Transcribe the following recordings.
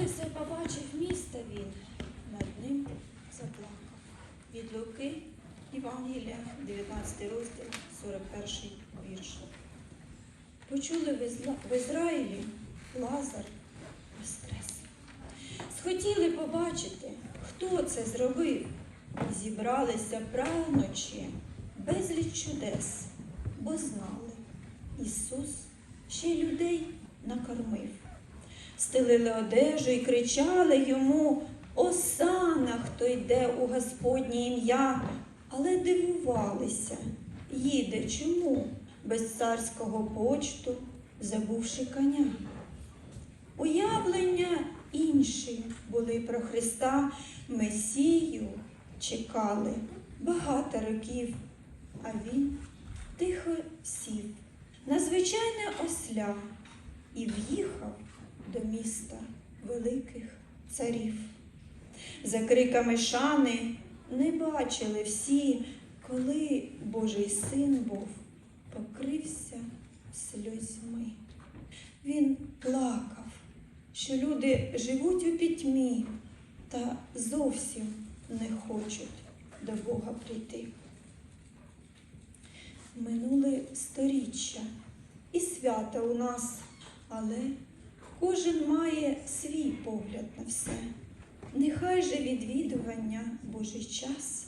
це все побачив міста він, над ним заплакав. Від Луки, Євангелія, 19 розділ, 41 вірш. Почули в Ізраїлі Лазар воскрес. Схотіли побачити, хто це зробив. Зібралися правночі, безліч чудес, бо знали, Ісус ще людей накормив. Стелили одежу і кричали йому Осана, хто йде у Господнє ім'я, але дивувалися, їде чому без царського почту, забувши коня. Уявлення інші були про Христа, Месію чекали багато років, а він тихо сів на звичайне осля і в'їхав до міста великих царів. За криками шани не бачили всі, коли Божий син був, покрився сльозьми. Він плакав, що люди живуть у пітьмі та зовсім не хочуть до Бога прийти. Минули сторіччя і свята у нас, але кожен має свій погляд на все. Нехай же відвідування Божий час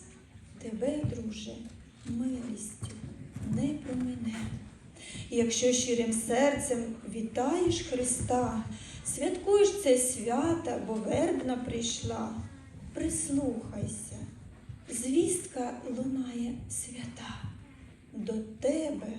тебе, друже, милістю не промине. Якщо щирим серцем вітаєш Христа, святкуєш це свята, бо вербна прийшла, прислухайся, звістка лунає свята, до тебе,